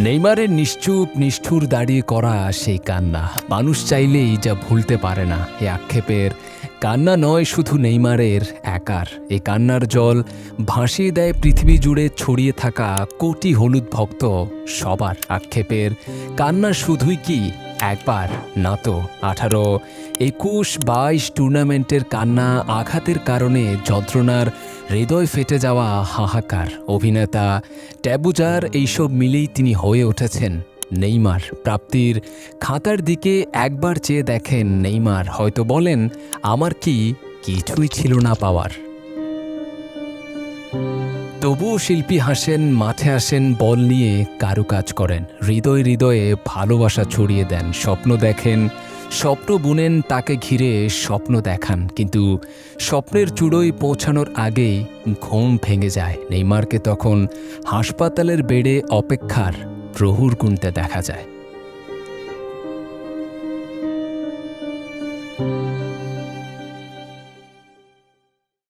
নেইমারের নিশ্চুপ, নিষ্ঠুর দাঁড়িয়ে করা সেই কান্না। মানুষ চাইলেই যা ভুলতে পারে না। এ আক্ষেপের কান্না নয় শুধু নেইমারের একার। এই কান্নার জল ভাসিয়ে দেয় পৃথিবী জুড়ে ছড়িয়ে থাকা কোটি হলুদ ভক্ত সবার। আক্ষেপের কান্না শুধুই কি? একবার না তো। আঠারো, একুশ, বাইশ টুর্নামেন্টের কান্না আঘাতের কারণে যন্ত্রণার হৃদয় ফেটে যাওয়া হাহাকার অভিনেতা ট্যাবুজার এইসব মিলেই তিনি হয়ে উঠেছেন। নেইমার প্রাপ্তির খাতার দিকে একবার চেয়ে দেখেন নেইমার, হয়তো বলেন, আমার কি কিছুই ছিল না পাওয়ার। তবুও শিল্পী হাসেন, মাঠে আসেন, বল নিয়ে কারুকাজ করেন। হৃদয় হৃদয়ে ভালোবাসা ছড়িয়ে দেন, স্বপ্ন দেখেন স্বপ্ন বুনেন তাকে ঘিরে স্বপ্ন দেখান, কিন্তু স্বপ্নের চূড়োয় পৌঁছানোর আগেই ঘুম ভেঙে যায়। নেইমারকে তখন হাসপাতালের বেডে অপেক্ষার প্রহুর গুনতে দেখা যায়।